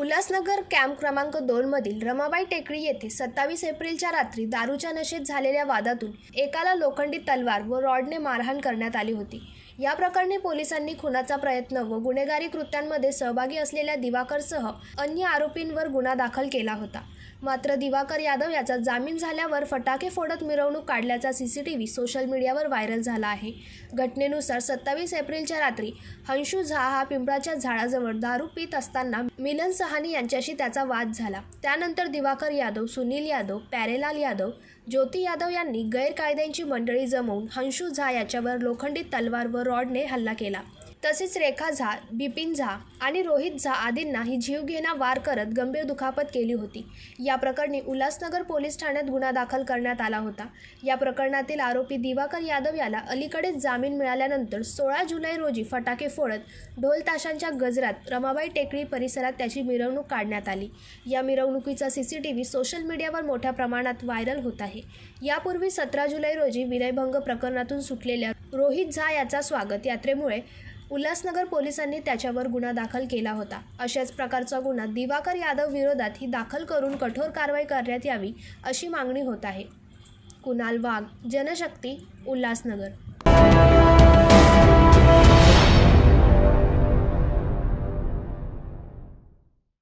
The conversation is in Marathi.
उल्हासनगर कॅम्प क्रमांक दोनमधील रमाबाई टेकडी येथे सत्तावीस एप्रिलच्या रात्री दारूच्या नशेत झालेल्या वादातून एकाला लोखंडी तलवार व रॉडने मारहाण करण्यात आली होती. या प्रकरणी पोलिसांनी खुनाचा प्रयत्न व गुन्हेगारी कृत्यांमध्ये सहभागी असलेल्या दिवाकरसह अन्य आरोपींवर गुन्हा दाखल केला होता. मात्र दिवाकर यादव याचा जामीन झाल्यावर फटाके फोडत मिरवणूक काढल्याचा सीसीटीव्ही सोशल मीडियावर व्हायरल झाला आहे. घटनेनुसार सत्तावीस एप्रिलच्या रात्री हंशू झा हा पिंपळाच्या झाडाजवळ दारू पित असताना मिलन सहानी यांच्याशी त्याचा वाद झाला. त्यानंतर दिवाकर यादव सुनील यादव प्यारेलाल यादव ज्योती यादव यांनी गैरकायद्यांची मंडळी जमवून हंशू झा याच्यावर लोखंडी तलवार व रॉडने हल्ला केला. तसेच रेखा झा बिपिन झा आणि रोहित झा आदींना ही जीवघेणा वार करत गंभीर दुखापत केली होती. या प्रकरणी उल्हासनगर पोलीस ठाण्यात गुन्हा दाखल करण्यात आला होता. या प्रकरणातील आरोपी दिवाकर यादव याला अलीकडेच जामीन मिळाल्यानंतर सोळा जुलै रोजी फटाके फोडत ढोल ताशांच्या गजरात रमाबाई टेकडी परिसरात त्याची मिरवणूक काढण्यात आली. या मिरवणुकीचा सीसीटीव्ही सोशल मीडियावर मोठ्या प्रमाणात व्हायरल होत आहे. यापूर्वी सतरा जुलै रोजी विनयभंग प्रकरणातून सुटलेल्या रोहित झा याचा स्वागत यात्रेमुळे उल्हासनगर पोलिसांनी त्याच्यावर गुन्हा दाखल केला होता. अशाच प्रकारचा गुन्हा दिवाकर यादव विरोधात ही दाखल करून कठोर कारवाई करण्यात यावी अशी मागणी होत आहे. कुणाल वाघ जनशक्ती उल्हासनगर.